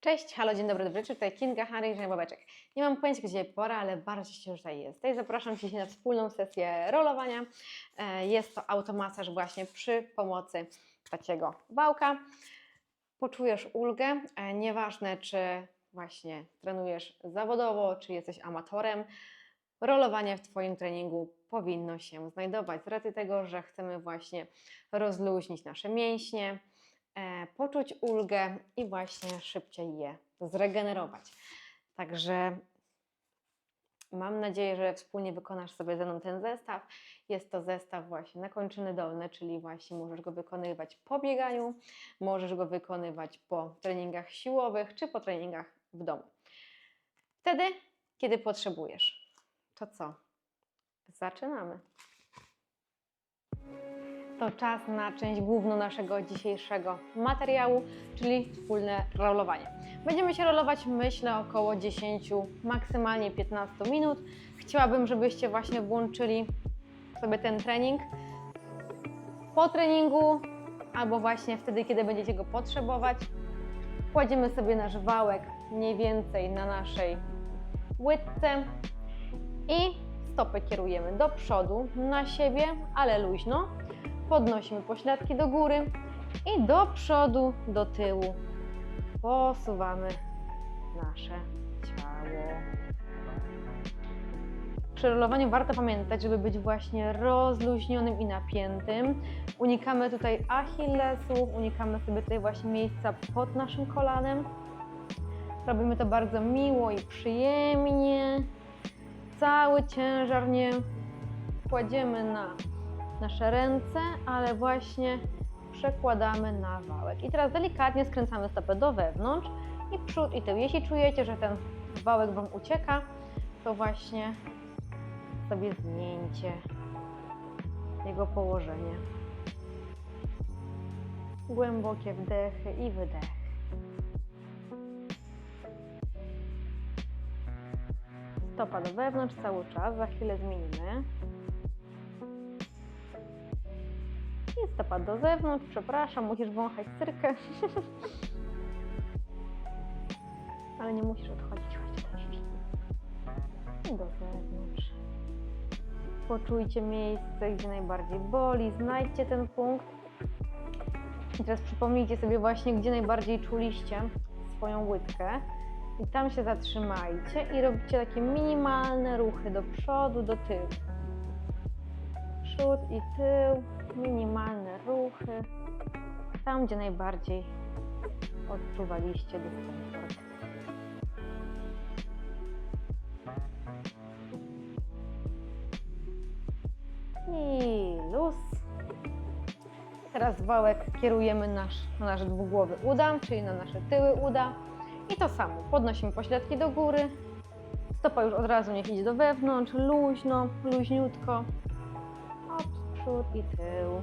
Cześć, halo, dzień dobry, dobry wieczór, tutaj Kinga, Harry i Babeczek. Nie mam pojęcia, gdzie pora, ale bardzo się, że tutaj jesteś. Zapraszam Cię na wspólną sesję rolowania. E, Jest to automasaż właśnie przy pomocy takiego wałka. Poczujesz ulgę, e, nieważne czy właśnie trenujesz zawodowo, czy jesteś amatorem, rolowanie w Twoim treningu powinno się znajdować z racji tego, że chcemy właśnie rozluźnić nasze mięśnie, poczuć ulgę i właśnie szybciej je zregenerować. Także mam nadzieję, że wspólnie wykonasz sobie ze mną ten zestaw. Jest to zestaw właśnie na kończyny dolne, czyli właśnie możesz go wykonywać po bieganiu, możesz go wykonywać po treningach siłowych czy po treningach w domu. Wtedy, kiedy potrzebujesz. To co? Zaczynamy. To czas na część główną naszego dzisiejszego materiału, czyli wspólne rolowanie. Będziemy się rolować, myślę, około 10, maksymalnie 15 minut. Chciałabym, żebyście właśnie włączyli sobie ten trening po treningu albo właśnie wtedy, kiedy będziecie go potrzebować. Kładziemy sobie nasz wałek mniej więcej na naszej łydce i stopy kierujemy do przodu, na siebie, ale luźno. Podnosimy pośladki do góry i do przodu, do tyłu posuwamy nasze ciało. Przy rolowaniu warto pamiętać, żeby być właśnie rozluźnionym i napiętym. Unikamy tutaj achillesów, unikamy sobie tutaj właśnie miejsca pod naszym kolanem. Robimy to bardzo miło i przyjemnie. Cały ciężar nie kładziemy na nasze ręce, ale właśnie przekładamy na wałek. I teraz delikatnie skręcamy stopę do wewnątrz i przód i tył. Jeśli czujecie, że ten wałek Wam ucieka, to właśnie sobie zmieńcie jego położenie. Głębokie wdechy i wydechy. Stopa do wewnątrz cały czas, za chwilę zmienimy. I stopa do zewnątrz, przepraszam, musisz wąchać cyrkę. Ale nie musisz odchodzić, chodź. I do zewnątrz. Poczujcie miejsce, gdzie najbardziej boli, znajdźcie ten punkt. I teraz przypomnijcie sobie właśnie, gdzie najbardziej czuliście swoją łydkę. I tam się zatrzymajcie i robicie takie minimalne ruchy do przodu, do tyłu. Przód i tył, minimalne ruchy. Tam, gdzie najbardziej odczuwaliście dyskomfort. I luz. Teraz wałek kierujemy nasz, na nasz dwugłowy uda, czyli na nasze tyły uda. I to samo. Podnosimy pośladki do góry. Stopa już od razu niech idzie do wewnątrz, luźno, luźniutko. Przód i tył.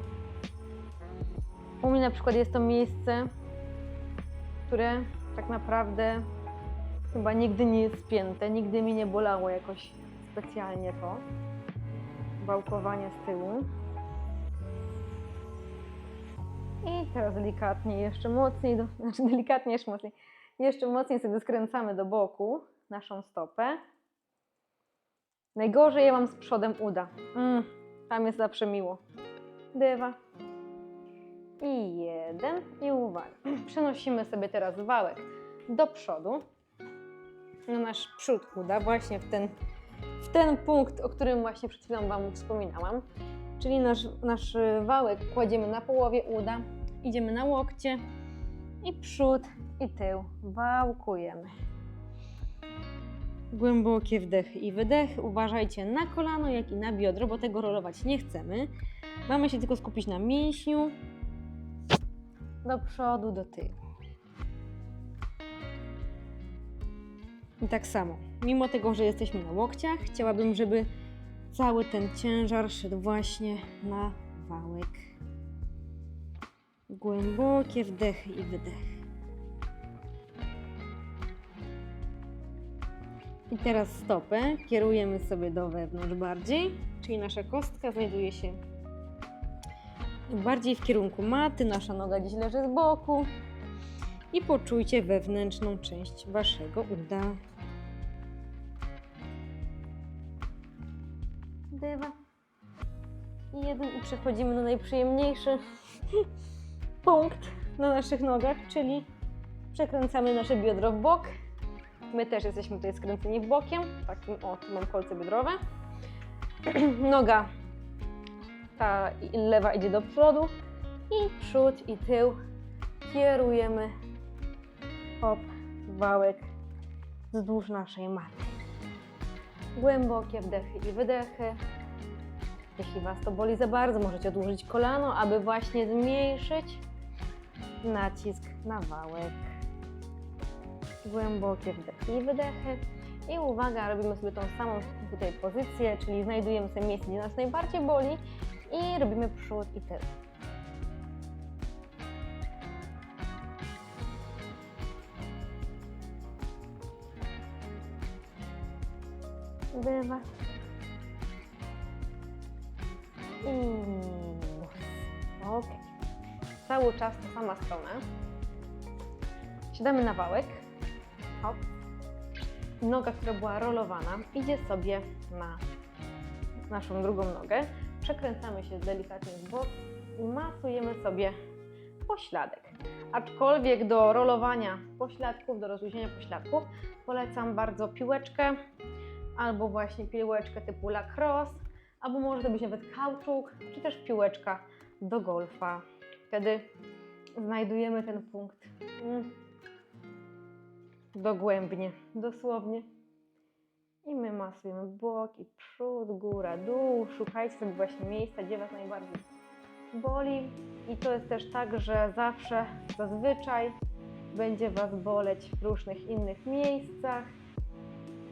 U mnie na przykład jest to miejsce, które tak naprawdę chyba nigdy nie jest spięte, nigdy mi nie bolało jakoś specjalnie to wałkowanie z tyłu. I teraz delikatnie, jeszcze mocniej, do, znaczy delikatnie, jeszcze mocniej, jeszcze mocniej sobie skręcamy do boku naszą stopę. Najgorzej ja mam z przodem uda. Mm, tam jest zawsze miło. Dywa. I jeden. I uwaga. Przenosimy sobie teraz wałek do przodu. Na nasz przód uda, właśnie w ten, w ten punkt, o którym właśnie przed chwilą Wam wspominałam. Czyli nasz, nasz wałek kładziemy na połowie uda, idziemy na łokcie i przód i tył wałkujemy. Głębokie wdechy i wydechy. Uważajcie na kolano, jak i na biodro, bo tego rolować nie chcemy. Mamy się tylko skupić na mięśniu. Do przodu, do tyłu. I tak samo, mimo tego, że jesteśmy na łokciach, chciałabym, żeby cały ten ciężar szedł właśnie na wałek. Głębokie wdechy i wydechy. I teraz stopę kierujemy sobie do wewnątrz bardziej, czyli nasza kostka znajduje się bardziej w kierunku maty, nasza noga gdzieś leży z boku i poczujcie wewnętrzną część waszego uda. Dywa. I jeden i przechodzimy na najprzyjemniejszy punkt na naszych nogach, czyli przekręcamy nasze biodro w bok. My też jesteśmy tutaj skręceni bokiem. Takim, o, tu mam kolce biodrowe. Noga ta lewa idzie do przodu i przód i tył kierujemy hop, wałek wzdłuż naszej maty. Głębokie wdechy i wydechy. Jeśli Was to boli za bardzo, możecie odłożyć kolano, aby właśnie zmniejszyć nacisk na wałek. Głębokie wdechy i wydechy. I uwaga, robimy sobie tą samą tutaj pozycję, czyli znajdujemy sobie miejsce, gdzie nas najbardziej boli i robimy przód i tył. Bywa. I luz. Ok. Cały czas ta sama strona. Siadamy na wałek. Hop. Noga, która była rolowana, idzie sobie na naszą drugą nogę. Przekręcamy się delikatnie w bok i masujemy sobie pośladek. Aczkolwiek do rolowania pośladków, do rozluźnienia pośladków polecam bardzo piłeczkę albo właśnie piłeczkę typu lacrosse, albo może to być nawet kauczuk, czy też piłeczka do golfa. Wtedy znajdujemy ten punkt mm, dogłębnie, dosłownie. I my masujemy bok i przód, góra, dół. Szukajcie sobie właśnie miejsca, gdzie Was najbardziej boli. I to jest też tak, że zawsze, zazwyczaj będzie Was boleć w różnych innych miejscach.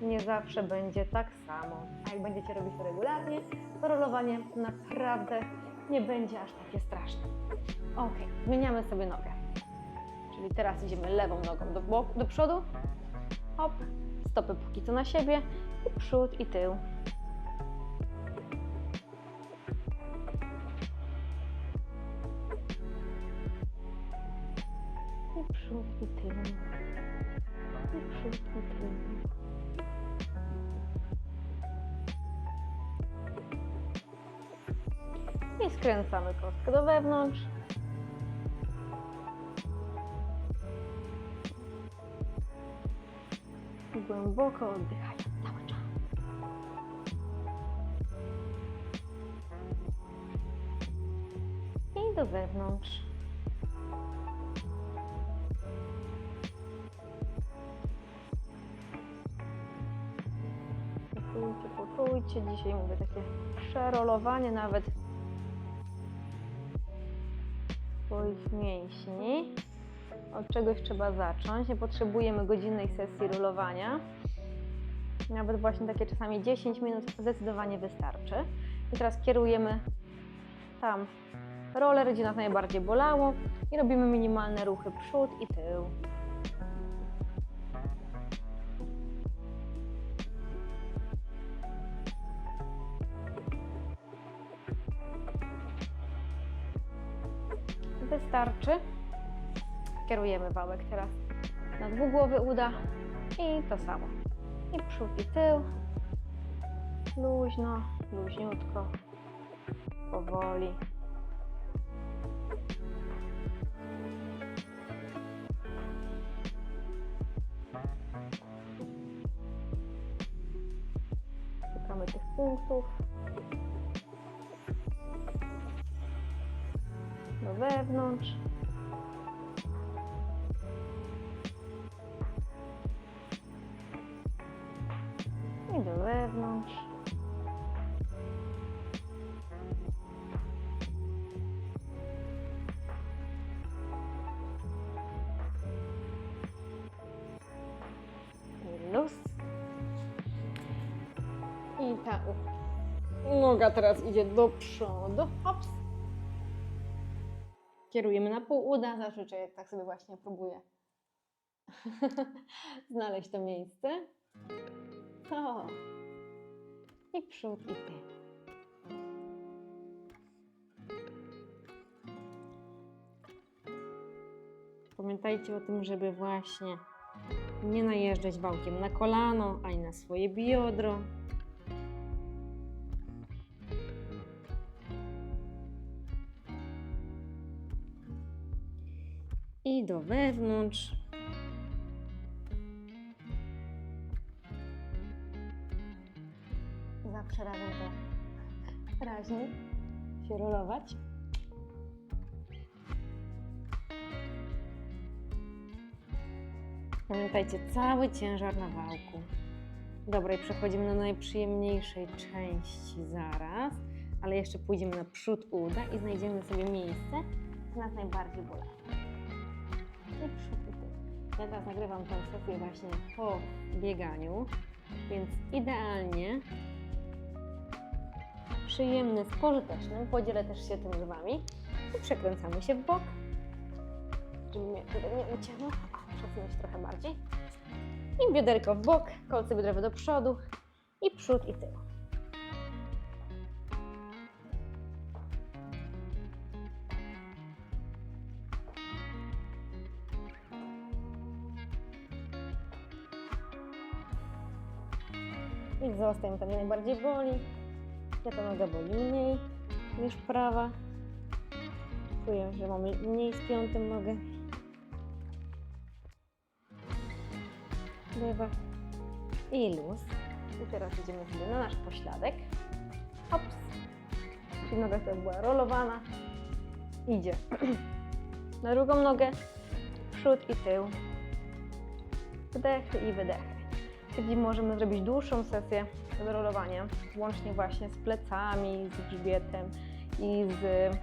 Nie zawsze będzie tak samo. A jak będziecie robić to regularnie, to rolowanie naprawdę nie będzie aż takie straszne. Ok, zmieniamy sobie nogę. Czyli teraz idziemy lewą nogą do, boku, do przodu. Hop, stopy póki co na siebie. I przód i tył. I przód i tył. I przód i tył. I skręcamy kostkę do wewnątrz. Głęboko oddychaj cały czas. I do wewnątrz. Poczujcie, poczujcie. Dzisiaj mówię takie przerolowanie nawet swoich mięśni. Od czegoś trzeba zacząć. Nie potrzebujemy godzinnej sesji rolowania. Nawet właśnie takie czasami 10 minut zdecydowanie wystarczy. I teraz kierujemy tam roller, gdzie nas najbardziej bolało i robimy minimalne ruchy przód i tył. Wystarczy. Kierujemy wałek teraz na dwugłowy uda i to samo. I przód i tył. Luźno, luźniutko, powoli. Szukamy tych punktów. Ta noga teraz idzie do przodu. Hops. Kierujemy na pół uda. Zazwyczaj jak tak sobie właśnie próbuję znaleźć to miejsce. O. I przód, i tył. Pamiętajcie o tym, żeby właśnie nie najeżdżać wałkiem na kolano ani na swoje biodro. I do wewnątrz. Zawsze razem to raźniej się rolować. Pamiętajcie, cały ciężar na wałku. Dobra, i przechodzimy do najprzyjemniejszej części zaraz, ale jeszcze pójdziemy na przód uda i znajdziemy sobie miejsce, co nas najbardziej bolało. Ja teraz nagrywam tę sesję właśnie po bieganiu, więc idealnie przyjemny z pożytecznym. Podzielę też się tym z Wami. I przekręcamy się w bok, żeby mnie tutaj nie ucięło. Przesunąć trochę bardziej. I bioderko w bok, kolce biodrowe do przodu i przód i tył. Zostań tam mnie najbardziej boli. Ja ta noga boli mniej niż prawa. Czuję, że mamy mniej spiątym nogę. Lewa i luz. I teraz idziemy sobie na nasz pośladek. Hops. Czyli noga, która była rolowana, idzie na drugą nogę, przód i tył. Wdechy i wydechy. Czyli możemy zrobić dłuższą sesję do rolowania, łącznie właśnie z plecami, z grzbietem i z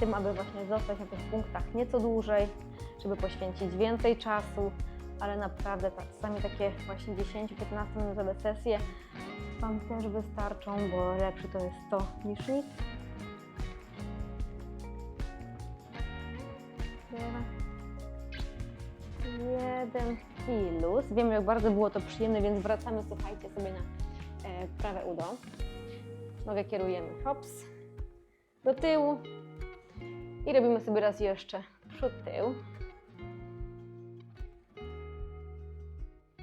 tym, aby właśnie zostać na tych punktach nieco dłużej, żeby poświęcić więcej czasu, ale naprawdę czasami takie właśnie 10-15 minutowe sesje Wam też wystarczą, bo lepsze to jest to niż nic. Jeden i luz. Wiem, jak bardzo było to przyjemne, więc wracamy, słuchajcie, sobie na e, prawe udo. Nogę kierujemy, hops, do tyłu i robimy sobie raz jeszcze przód, tył.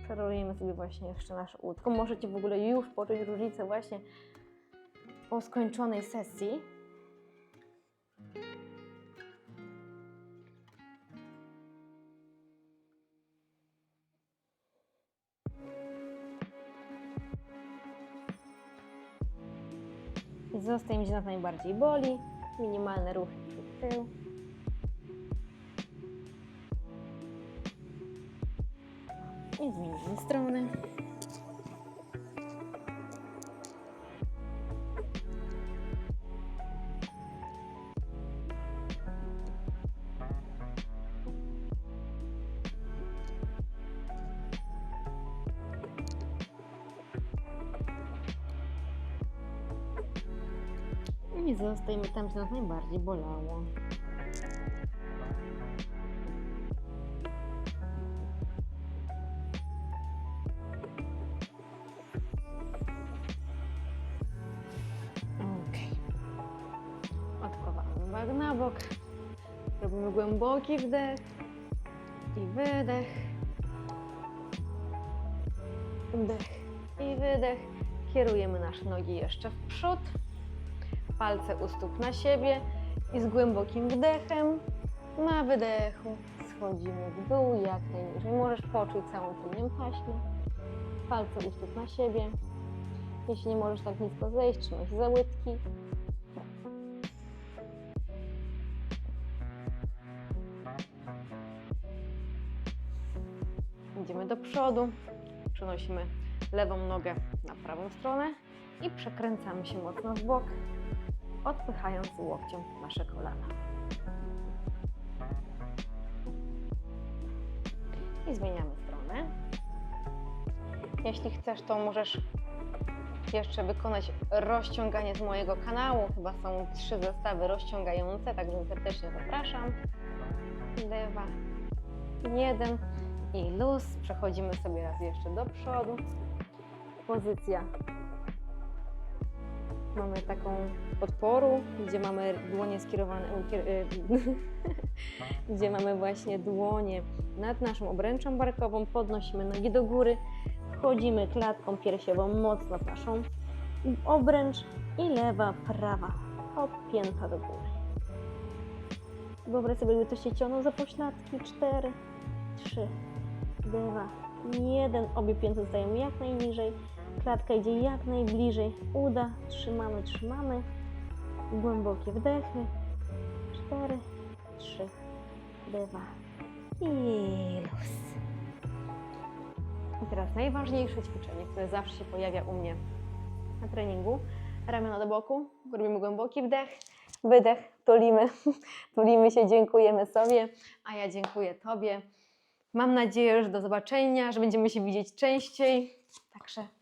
Przerolujemy sobie właśnie jeszcze nasze łódko. Możecie w ogóle już poczuć różnicę właśnie po skończonej sesji. I zostaje, gdzie nas najbardziej boli. Minimalne ruchy przed tył. I zmienimy stronę. I zostajemy tam, gdzie nas najbardziej bolało. Wagę na bok. Robimy głęboki wdech i wydech. Wdech i wydech. Kierujemy nasze nogi jeszcze w przód. Palce u stóp na siebie i z głębokim wdechem na wydechu schodzimy w dół jak najniżej. Możesz poczuć całą tylnią taśmę. Palce u stóp na siebie. Jeśli nie możesz tak nisko zejść, trzymaj się za łydki. Idziemy do przodu, przenosimy lewą nogę na prawą stronę i przekręcamy się mocno w bok, odpychając łokciem nasze kolana. I zmieniamy stronę. Jeśli chcesz, to możesz jeszcze wykonać rozciąganie z mojego kanału. Chyba są trzy zestawy rozciągające, także serdecznie zapraszam. Lewa, jeden i luz. Przechodzimy sobie raz jeszcze do przodu. Pozycja Mamy taką podporu, gdzie mamy dłonie skierowane, ukier- y, gdzie mamy właśnie dłonie nad naszą obręczą barkową, podnosimy nogi do góry, wchodzimy klatką piersiową mocno w naszą obręcz i lewa, prawa, opięta do góry. Wyobraź sobie, jakby to się ciągnął za pośladki. 4, 3, 2, 1. Obie pięty zostają jak najniżej. Klatka idzie jak najbliżej. Uda. Trzymamy, trzymamy. Głębokie wdechy. 4, 3, 2 i luz. I teraz najważniejsze ćwiczenie, które zawsze się pojawia u mnie na treningu. Ramiona do boku, robimy głęboki wdech, wydech, tulimy, tulimy się, dziękujemy sobie, a ja dziękuję Tobie. Mam nadzieję, że do zobaczenia, że będziemy się widzieć częściej. Także